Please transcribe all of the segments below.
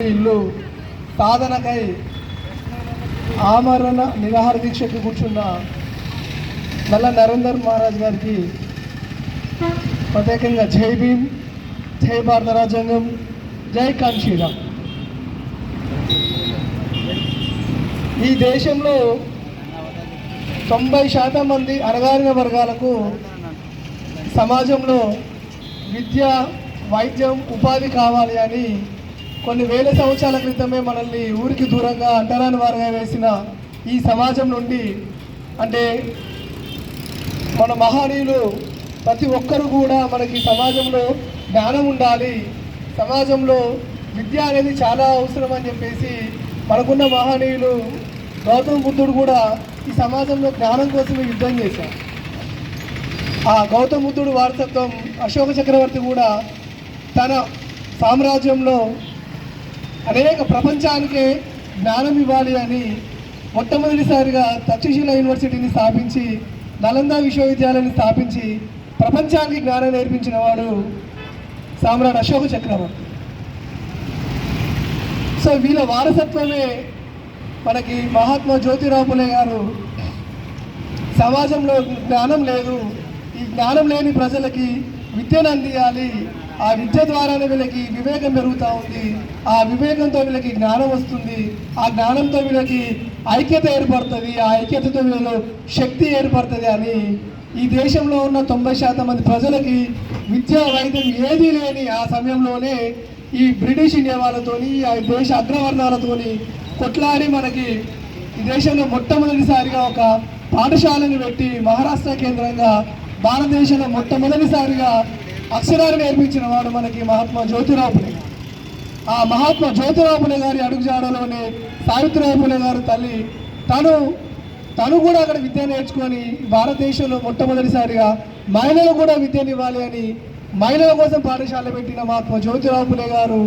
ఇల్లు సాధనకై ఆమరణ నిరాహార దీక్షకు కూర్చున్న నల్ల నరేందర్ మహారాజ్ గారికి ప్రత్యేకంగా జై భీమ్ జై భారత రాజ్యాంగం జై కాంక్షీరామ్ ఈ దేశంలో తొంభై శాతం మంది అణగారిన వర్గాలకు సమాజంలో విద్య వైద్యం ఉపాధి కావాలి అని కొన్ని వేల సంవత్సరాల క్రితమే మనల్ని ఊరికి దూరంగా అంటరాని వారుగా వేసిన ఈ సమాజం నుండి అంటే మన మహనీయులు ప్రతి ఒక్కరు కూడా మనకి సమాజంలో జ్ఞానం ఉండాలి. సమాజంలో విద్య అనేది చాలా అవసరం అని చెప్పేసి మనకున్న మహనీయులు గౌతమ బుద్ధుడు కూడా ఈ సమాజంలో జ్ఞానం కోసమే యుద్ధం చేశారు. ఆ గౌతమ బుద్ధుడు వారసత్వం అశోక చక్రవర్తి కూడా తన సామ్రాజ్యంలో అనేక ప్రపంచానికే జ్ఞానం ఇవ్వాలి అని మొట్టమొదటిసారిగా తక్షశిల యూనివర్సిటీని స్థాపించి నలంద విశ్వవిద్యాలయాన్ని స్థాపించి ప్రపంచానికి జ్ఞానం నేర్పించిన వాడు సామ్రాట్ అశోక చక్రవర్తి. సో వీళ్ళ వారసత్వమే మనకి మహాత్మా జ్యోతిరావు పులే గారు సమాజంలో జ్ఞానం లేదు. ఈ జ్ఞానం లేని ప్రజలకి విద్యను అందియాలి. ఆ విద్య ద్వారానే వీళ్ళకి వివేకం పెరుగుతూ ఉంది. ఆ వివేకంతో వీళ్ళకి జ్ఞానం వస్తుంది. ఆ జ్ఞానంతో వీళ్ళకి ఐక్యత ఏర్పడుతుంది. ఆ ఐక్యతతో వీళ్ళు శక్తి ఏర్పడుతుంది అని ఈ దేశంలో ఉన్న తొంభై శాతం మంది ప్రజలకి విద్యా వైద్యం ఏదీ లేని ఆ సమయంలోనే ఈ బ్రిటిష్ ఇండియా వాళ్ళతోని ఆ దేశ అగ్రవర్ణాలతోని కొట్లాడి మనకి ఈ దేశంలో మొట్టమొదటిసారిగా ఒక పాఠశాలను పెట్టి మహారాష్ట్ర కేంద్రంగా భారతదేశంలో మొట్టమొదటిసారిగా అక్షరాలు నేర్పించిన వాడు మనకి మహాత్మా జ్యోతిరావు పులే ఆ మహాత్మా జ్యోతిరావు పులే గారి అడుగుజాడలోనే సావిత్రిరావు పులే గారు తల్లి. తను తను కూడా అక్కడ విద్య నేర్చుకొని భారతదేశంలో మొట్టమొదటిసారిగా మహిళలు కూడా విద్యను ఇవ్వాలి అని మహిళల కోసం పాఠశాల పెట్టిన మహాత్మా జ్యోతిరావు పులే గారు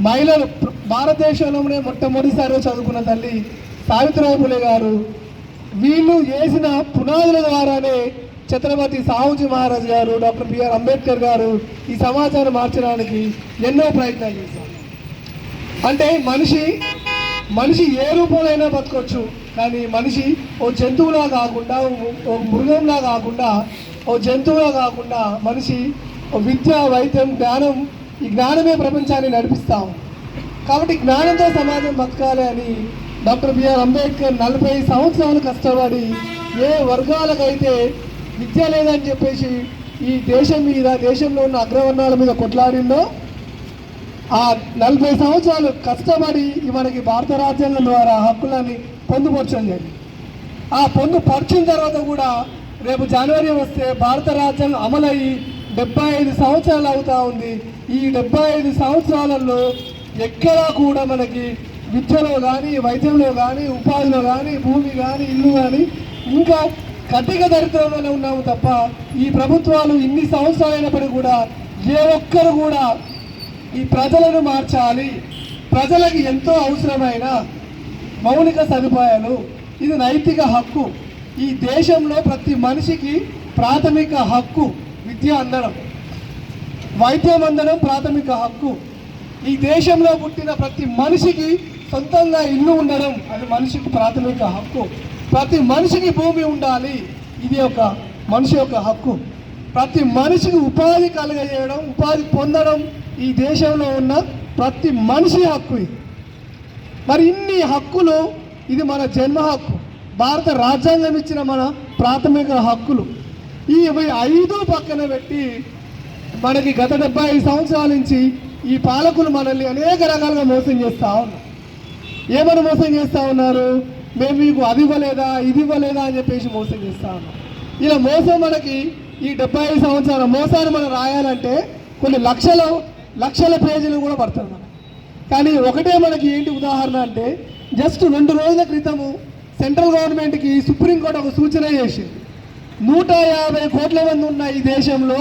మహిళలు భారతదేశంలోనే మొట్టమొదటిసారిగా చదువుకున్న తల్లి సావిత్రిరావు పులే గారు. వీళ్ళు వేసిన పునాదుల ద్వారానే ఛత్రపతి సాహుజీ మహారాజ్ గారు డాక్టర్ బిఆర్ అంబేద్కర్ గారు ఈ సమాజాన్ని మార్చడానికి ఎన్నో ప్రయత్నాలు చేశారు. అంటే మనిషి మనిషి ఏ రూపంలో అయినా బతకొచ్చు కానీ మనిషి ఓ జంతువులా కాకుండా ఓ- మృగంలా కాకుండా ఓ జంతువులా కాకుండా మనిషి విద్య వైద్యం జ్ఞానం ఈ జ్ఞానమే ప్రపంచాన్ని నడిపిస్తాం కాబట్టి జ్ఞానంతో సమాజం బతకాలి అని డాక్టర్ బిఆర్ అంబేద్కర్ నలభై సంవత్సరాలు కష్టపడి ఏ వర్గాలకైతే విద్య లేదని చెప్పేసి ఈ దేశం మీద దేశంలో ఉన్న అగ్రవర్ణాల మీద కొట్లాడిందో ఆ నలభై సంవత్సరాలు కష్టపడి మనకి భారత రాజ్యాంగం ద్వారా హక్కులని పొందుపరచడం. ఆ ఆ పొందుపరిచిన తర్వాత కూడా రేపు జనవరి వస్తే భారత రాజ్యాంగం అమలయ్యి డెబ్బై ఐదు సంవత్సరాలు అవుతా ఉంది. ఈ డెబ్బై ఐదు సంవత్సరాలలో ఎక్కడా కూడా మనకి విద్యలో కానీ వైద్యంలో కానీ ఉపాధిలో కానీ భూమి కానీ ఇల్లు కానీ ఇంకా కటిక దరిద్రంలోనే ఉన్నాము తప్ప ఈ ప్రభుత్వాలు ఇన్ని సంవత్సరాలైనప్పటికీ కూడా ఏ ఒక్కరు కూడా ఈ ప్రజలను మార్చాలి. ప్రజలకు ఎంతో అవసరమైన మౌలిక సదుపాయాలు ఇది నైతిక హక్కు. ఈ దేశంలో ప్రతి మనిషికి ప్రాథమిక హక్కు విద్య అందడం వైద్యం అందడం ప్రాథమిక హక్కు. ఈ దేశంలో పుట్టిన ప్రతి మనిషికి సొంతంగా ఇల్లు ఉండడం అది మనిషికి ప్రాథమిక హక్కు. ప్రతి మనిషికి భూమి ఉండాలి. ఇది ఒక మనిషి యొక్క హక్కు. ప్రతి మనిషికి ఉపాధి కలగజేయడం ఉపాధి పొందడం ఈ దేశంలో ఉన్న ప్రతి మనిషి హక్కు ఇది. మరి ఇన్ని హక్కులు ఇది మన జన్మ హక్కు. భారత రాజ్యాంగం ఇచ్చిన మన ప్రాథమిక హక్కులు. ఈ ఐదు పక్కన పెట్టి మనకి గత డెబ్బై ఐదు సంవత్సరాల నుంచి ఈ పాలకులు మనల్ని అనేక రకాలుగా మోసం చేస్తూ ఉన్నారు. ఏమని మోసం చేస్తూ ఉన్నారు? మేము మీకు అది ఇవ్వలేదా ఇది ఇవ్వలేదా అని చెప్పేసి మోసం చేస్తూ ఇలా మోసం మనకి ఈ డెబ్బై ఐదు సంవత్సరాల మోసాన్ని మనం రాయాలంటే కొన్ని లక్షల లక్షల పేజీలు కూడా పడుతుంది మనకి. కానీ ఒకటే మనకి ఏంటి ఉదాహరణ అంటే జస్ట్ రెండు రోజుల క్రితము సెంట్రల్ గవర్నమెంట్కి సుప్రీంకోర్టు ఒక సూచన చేసింది. నూట యాభై కోట్ల మంది ఉన్న ఈ దేశంలో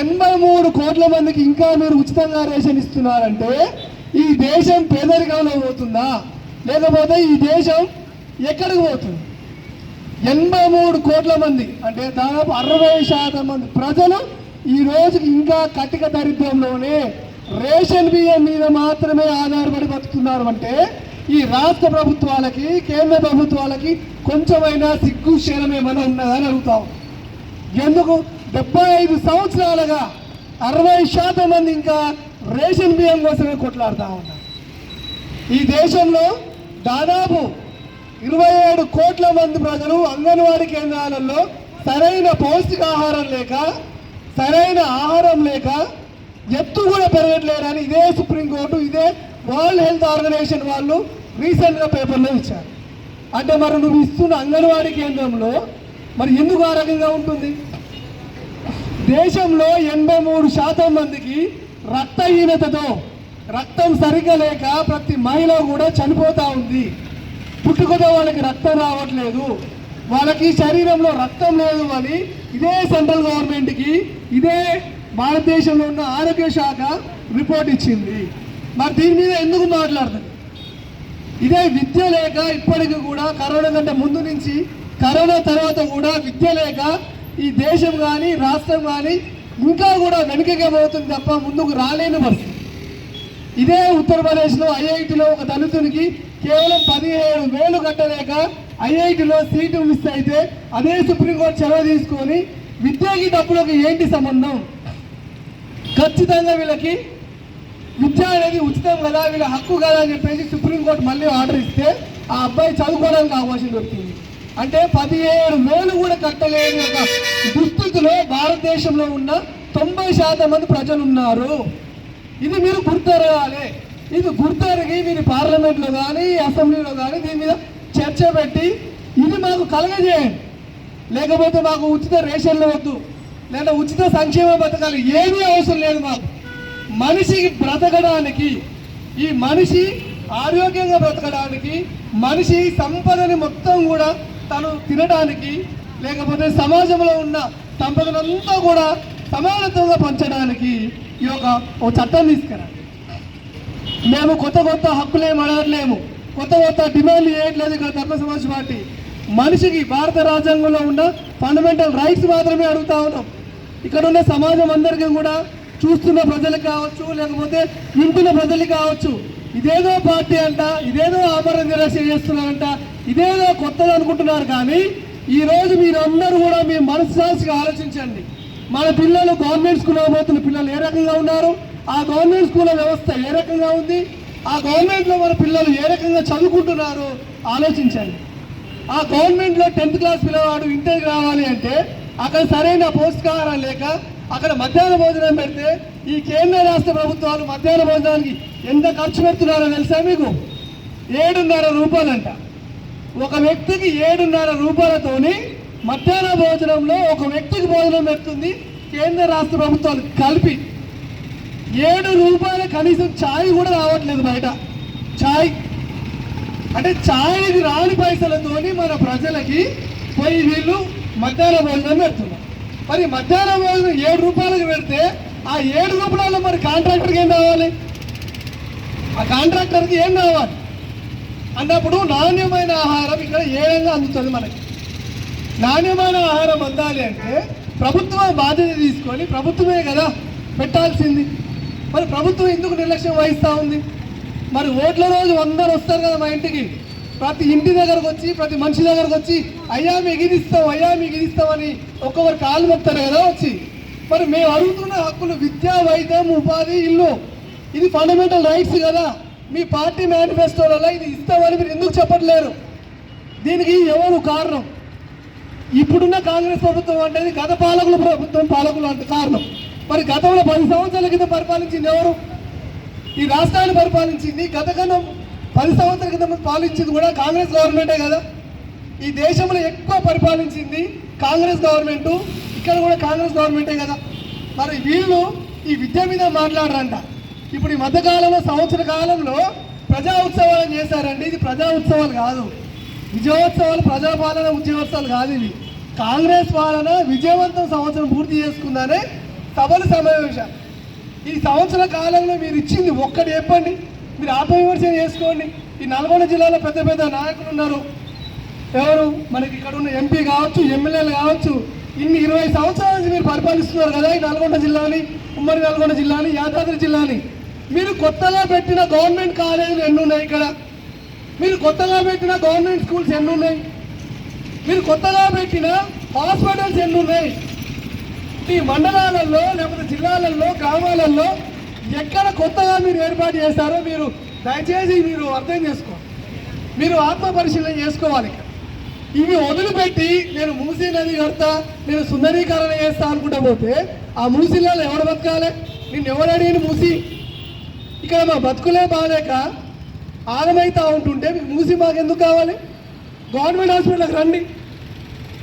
ఎనభై మూడు కోట్ల మందికి ఇంకా మీరు ఉచితంగా రేషన్ ఇస్తున్నారంటే ఈ దేశం పేదరికంలో పోతుందా? లేకపోతే ఈ దేశం ఎక్కడికి పోతుంది? ఎనభై మూడు కోట్ల మంది అంటే దాదాపు అరవై శాతం మంది ప్రజలు ఈ రోజు ఇంకా కటిక దరిద్రంలోనే రేషన్ బియ్యం మీద మాత్రమే ఆధారపడి బతుకుతున్నారు అంటే ఈ రాష్ట్ర ప్రభుత్వాలకి కేంద్ర ప్రభుత్వాలకి కొంచెమైనా సిగ్గు శరం ఏమైనా ఉన్నదని అడుగుతాం. ఎందుకు? డెబ్బై ఐదు సంవత్సరాలుగా అరవై శాతం మంది ఇంకా రేషన్ బియ్యం కోసమే కొట్లాడుతూ ఉన్నారు. ఈ దేశంలో దాదాపు ఇరవై ఏడు కోట్ల మంది ప్రజలు అంగన్వాడీ కేంద్రాలలో సరైన పౌష్టికాహారం లేక సరైన ఆహారం లేక ఎత్తు కూడా పెరగట్లేరని ఇదే సుప్రీంకోర్టు ఇదే వరల్డ్ హెల్త్ ఆర్గనైజేషన్ వాళ్ళు రీసెంట్గా పేపర్లో ఇచ్చారు. అంటే మరి నువ్వు ఇస్తున్న అంగన్వాడీ కేంద్రంలో మరి ఎందుకు ఆ రకంగా ఉంటుంది? దేశంలో ఎనభై మూడు శాతం మందికి రక్తహీనతతో రక్తం సరిగ్గా లేక ప్రతి మహిళ కూడా చనిపోతూ ఉంది. పుట్టుకతో వాళ్ళకి రక్తం రావట్లేదు. వాళ్ళకి శరీరంలో రక్తం లేదు అని ఇదే సెంట్రల్ గవర్నమెంట్కి ఇదే భారతదేశంలో ఉన్న ఆరోగ్య శాఖ రిపోర్ట్ ఇచ్చింది. మరి దీని మీద ఎందుకు మాట్లాడుతుంది ఇదే విద్య లేక ఇప్పటికీ కూడా కరోనా కంటే ముందు నుంచి కరోనా తర్వాత కూడా విద్య లేక ఈ దేశం కానీ రాష్ట్రం కానీ ఇంకా కూడా వెనుకకే పోతుంది తప్ప ముందుకు రాలేని పరిస్థితి. ఇదే ఉత్తరప్రదేశ్లో ఐఐటిలో ఒక దళితునికి కేవలం పదిహేడు వేలు కట్టలేక ఐఐటిలో సీటు మిస్ అయితే అదే సుప్రీంకోర్టు చొరవ తీసుకొని విద్యకి డబ్బులకు ఏంటి సంబంధం? ఖచ్చితంగా వీళ్ళకి విద్య అనేది ఉచితం కదా వీళ్ళ హక్కు కదా అని చెప్పేసి సుప్రీంకోర్టు మళ్ళీ ఆర్డర్ ఇస్తే ఆ అబ్బాయి చదువుకోవడానికి అవకాశం దొరికింది. అంటే పదిహేడు వేలు కూడా కట్టలేని ఒక దుస్థితిలో భారతదేశంలో ఉన్న తొంభై శాతం మంది ప్రజలు ఉన్నారు. ఇది మీరు గుర్తెరగాలి. ఇది గుర్తెరిగి మీరు పార్లమెంట్లో కానీ అసెంబ్లీలో కానీ దీని మీద చర్చ పెట్టి ఇది మాకు కలగజేయండి. లేకపోతే మాకు ఉచిత రేషన్లు వద్దు. లేదా ఉచిత సంక్షేమ పథకాలు ఏమీ అవసరం లేదు మాకు. మనిషికి బ్రతకడానికి ఈ మనిషి ఆరోగ్యంగా బ్రతకడానికి మనిషి సంపదని మొత్తం కూడా తను తినడానికి లేకపోతే సమాజంలో ఉన్న సంపదనంతా కూడా సమానత్వంగా పంచడానికి ఈ యొక్క ఒక చట్టం తీసుకురండి. మేము కొత్త కొత్త హక్కులేం అడగట్లేము. కొత్త కొత్త డిమాండ్లు చేయట్లేదు ఇక్కడ ధర్మ సమాజ్ పార్టీ. మనిషికి భారత రాజ్యాంగంలో ఉన్న ఫండమెంటల్ రైట్స్ మాత్రమే అడుగుతా ఉన్నాం. ఇక్కడ ఉన్న సమాజం అందరికీ కూడా చూస్తున్న ప్రజలకు కావచ్చు లేకపోతే వింటున్న ప్రజలకు కావచ్చు ఇదేదో పార్టీ అంట ఇదేదో ఆమరణ నిరాశ చేస్తున్నారంట ఇదేదో కొత్తది అనుకుంటున్నారు కానీ ఈరోజు మీరందరూ కూడా మీ మనస్సాక్షిగా ఆలోచించండి. మన పిల్లలు గవర్నమెంట్ స్కూల్లో పోతున్న పిల్లలు ఏ రకంగా ఉన్నారు? ఆ గవర్నమెంట్ స్కూల్ వ్యవస్థ ఏ రకంగా ఉంది? ఆ గవర్నమెంట్లో మన పిల్లలు ఏ రకంగా చదువుకుంటున్నారు? ఆలోచించండి. ఆ గవర్నమెంట్లో టెన్త్ క్లాస్ పిల్లవాడు ఇంటర్కి రావాలి అంటే అక్కడ సరైన పౌష్టికాహారం లేక అక్కడ మధ్యాహ్న భోజనం పెడితే ఈ కేంద్ర రాష్ట్ర ప్రభుత్వాలు మధ్యాహ్న భోజనానికి ఎంత ఖర్చు పెడుతున్నారో తెలుసా మీకు? ఏడున్నర రూపాయలంట. ఒక వ్యక్తికి ఏడున్నర రూపాయలతోని మధ్యాహ్న భోజనంలో ఒక వ్యక్తికి భోజనం పెడుతుంది. కేంద్ర రాష్ట్ర ప్రభుత్వాలు కలిపి ఏడు రూపాయల కనీసం ఛాయ్ కూడా రావట్లేదు బయట. ఛాయ్. అంటే ఛాయ్కి రాని పైసలతోని మన ప్రజలకి పోయి వీళ్ళు మధ్యాహ్న భోజనం పెడుతున్నారు. మరి మధ్యాహ్న భోజనం ఏడు రూపాయలకు పెడితే ఆ ఏడు రూపాయలు మరి కాంట్రాక్టర్కి ఏం కావాలి ఆ కాంట్రాక్టర్కి ఏం కావాలి అన్నప్పుడు నాణ్యమైన ఆహారం ఇక్కడ ఏ విధంగా అందుతుంది మనకి? నాణ్యమైన ఆహారం అందాలి అంటే ప్రభుత్వం బాధ్యత తీసుకొని ప్రభుత్వమే కదా పెట్టాల్సింది. మరి ప్రభుత్వం ఎందుకు నిర్లక్ష్యం వహిస్తూ ఉంది? మరి ఓట్ల రోజు అందరు వస్తారు కదా మా ఇంటికి. ప్రతి ఇంటి దగ్గరకు వచ్చి ప్రతి మనిషి దగ్గరకు వచ్చి అయ్యా మీకు ఇది ఇస్తాం అయ్యా మీకు ఇది ఇస్తామని ఒక్కొక్కరు కాలు మొక్తారు కదా వచ్చి. మరి మేము అడుగుతున్న హక్కులు విద్య వైద్యం ఉపాధి ఇల్లు. ఇది ఫండమెంటల్ రైట్స్ కదా. మీ పార్టీ మేనిఫెస్టోలలో ఇది ఇస్తామని మీరు ఎందుకు చెప్పట్లేరు? దీనికి ఎవరు కారణం? ఇప్పుడున్న కాంగ్రెస్ ప్రభుత్వం అనేది గత పాలకుల ప్రభుత్వం పాలకులు అంటే కారణం. మరి గతంలో పది సంవత్సరాల క్రితం పరిపాలించింది ఎవరు? ఈ రాష్ట్రాన్ని పరిపాలించింది గత కన్నా పది సంవత్సరాల క్రితం పాలించింది కూడా కాంగ్రెస్ గవర్నమెంటే కదా. ఈ దేశంలో ఎక్కువ పరిపాలించింది కాంగ్రెస్ గవర్నమెంట్ ఇక్కడ కూడా కాంగ్రెస్ గవర్నమెంటే కదా. మరి వీళ్ళు ఈ విద్య మీద మాట్లాడరంట. ఇప్పుడు ఈ మధ్యకాలంలో సంవత్సర కాలంలో ప్రజా ఉత్సవాలు చేశారండి. ఇది ప్రజా ఉత్సవాలు కాదు. విజయోత్సవాలు ప్రజాపాలన ఉద్యోగోత్సవాలు కాదు ఇవి. కాంగ్రెస్ పాలన విజయవంతం సంవత్సరం పూర్తి చేసుకుందానే సభలు సమావేశాలు. ఈ సంవత్సర కాలంలో మీరు ఇచ్చింది ఒక్కటి చెప్పండి. మీరు ఆత్మవిమర్శన చేసుకోండి. ఈ నల్గొండ జిల్లాలో పెద్ద పెద్ద నాయకులు ఉన్నారు. ఎవరు? మనకి ఇక్కడ ఉన్న ఎంపీ కావచ్చు ఎమ్మెల్యేలు కావచ్చు. ఇన్ని ఇరవై సంవత్సరాల నుంచి మీరు పరిపాలిస్తున్నారు కదా ఈ నల్గొండ జిల్లాని ఉమ్మడి నల్గొండ జిల్లాని యాదాద్రి జిల్లాని. మీరు కొత్తగా పెట్టిన గవర్నమెంట్ కాలేజీలు ఎన్ని ఉన్నాయి ఇక్కడ? మీరు కొత్తగా పెట్టిన గవర్నమెంట్ స్కూల్స్ ఎన్ని ఉన్నాయి మీరు కొత్తగా పెట్టిన హాస్పిటల్స్ ఎన్ని ఉన్నాయి ఈ మండలాలలో లేకపోతే జిల్లాలలో గ్రామాలలో ఎక్కడ కొత్తగా మీరు ఏర్పాటు చేస్తారో మీరు దయచేసి మీరు అర్థం చేసుకోండి మీరు ఆత్మ పరిశీలన చేసుకోవాలి ఇవి వదిలిపెట్టి నేను మూసీ నది కడతా నేను సుందరీకరణ చేస్తా అనుకుంటా పోతే ఆ మూసీలలో ఎవరు బతకాలి? నిన్ను ఎవడు అడిగిన మూసి? ఇక్కడ మా బతుకులే బాగాలేక ఆగమైతా ఉంటుంటే మీకు మూసి మాకు ఎందుకు కావాలి? గవర్నమెంట్ హాస్పిటల్కి రండి.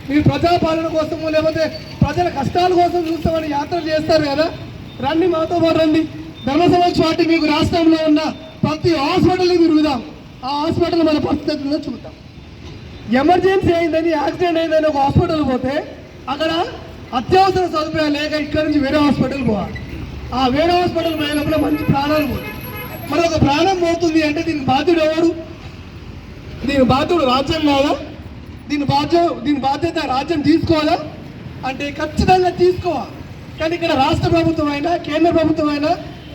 మీరు ప్రజాపాలన కోసము లేకపోతే ప్రజల కష్టాల కోసం చూస్తామని యాత్రలు చేస్తారు కదా? రండి మాతో పాటు రండి. ధర్మ పార్టీ మీకు రాష్ట్రంలో ఉన్న ప్రతి హాస్పిటల్ని తిరుగుదాం. ఆ హాస్పిటల్ మన పరిస్థితుల్లో చూద్దాం. ఎమర్జెన్సీ అయిందని యాక్సిడెంట్ అయిందని ఒక హాస్పిటల్ పోతే అక్కడ అత్యవసర సదుపాయాలు లేక ఇక్కడ నుంచి వేరే హాస్పిటల్ పోవాలి. ఆ వేరే హాస్పిటల్ పోయినప్పుడు మంచి ప్రాణాలు పోతాయి. మరి ఒక ప్రాణం పోతుంది అంటే దీని బాధ్యుడు ఎవరు? దీని బాధ్యుడు రాజ్యం కాదా? దీని బాధ్య దీని బాధ్యత రాజ్యం తీసుకోవాలా? అంటే ఖచ్చితంగా తీసుకోవాలి. కానీ ఇక్కడ రాష్ట్ర ప్రభుత్వం అయినా కేంద్ర ప్రభుత్వం అయినా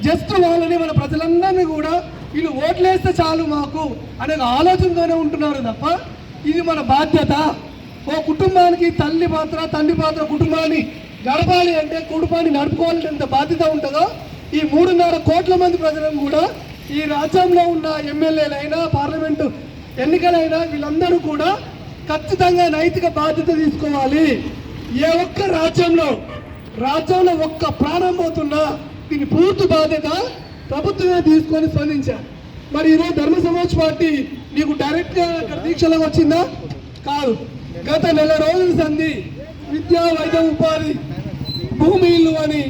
జస్ట్ వాళ్ళని మన ప్రజలందరినీ కూడా వీళ్ళు ఓట్లేస్తే చాలు మాకు అనే ఆలోచనతోనే ఉంటున్నారు తప్ప ఇది మన బాధ్యత. ఓ కుటుంబానికి తల్లి పాత్ర తండ్రి పాత్ర కుటుంబాన్ని గడపాలి అంటే కుటుంబాన్ని నడుపుకోవాలంటే ఎంత బాధ్యత ఉంటుందో ఈ మూడున్నర కోట్ల మంది ప్రజలను కూడా ఈ రాజ్యంలో ఉన్న ఎమ్మెల్యేలైనా పార్లమెంటు ఎన్నికలైనా వీళ్ళందరూ కూడా ఖచ్చితంగా నైతిక బాధ్యత తీసుకోవాలి. ఏ ఒక్క రాజ్యంలో రాజ్యంలో ఒక్క ప్రాణం పోతున్నా దీని పూర్తి బాధ్యత ప్రభుత్వమే తీసుకొని స్పందించారు. మరి ఈరోజు ధర్మ సమాజ్ పార్టీ నీకు డైరెక్ట్గా అక్కడ దీక్షలో వచ్చిందా? కాదు. గత నెల రోజుల సంధి విద్యా వైద్య ఉపాధి భూమి ఇల్లు అని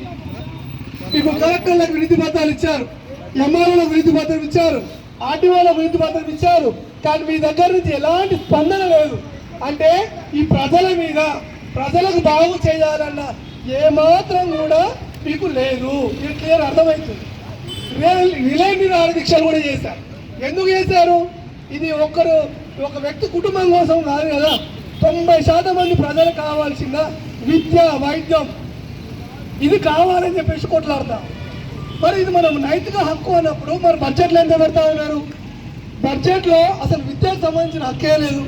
మీకు కలెక్టర్లకు వినతి పత్రాలు ఇచ్చారు. ఎంఆర్ఓలకు వినతి పత్రం ఇచ్చారు. ఆర్టీఓలకు వినతి పత్రం ఇచ్చారు. కానీ మీ దగ్గర నుంచి ఎలాంటి స్పందన లేదు. అంటే ఈ ప్రజల మీద ప్రజలకు బాగు చేయాలన్న ఏమాత్రం కూడా మీకు లేదు. ఇది క్లియర్ అర్థమవుతుంది. రిలే- రిలే నిరాహార దీక్షలు కూడా చేశారు. ఎందుకు చేశారు? ఇది ఒక్కరు ఒక వ్యక్తి కుటుంబం కోసం కాదు కదా. తొంభై శాతం మంది ప్రజలకు కావాల్సిన విద్య వైద్యం ఇది కావాలని చెప్పేసి కొట్లాడతాం. మరి ఇది మనం నైతిక హక్కు అన్నప్పుడు మరి బడ్జెట్లో ఎంత పెడతా ఉన్నారు బడ్జెట్లో అసలు విద్యకు సంబంధించిన హక్కే లేదు.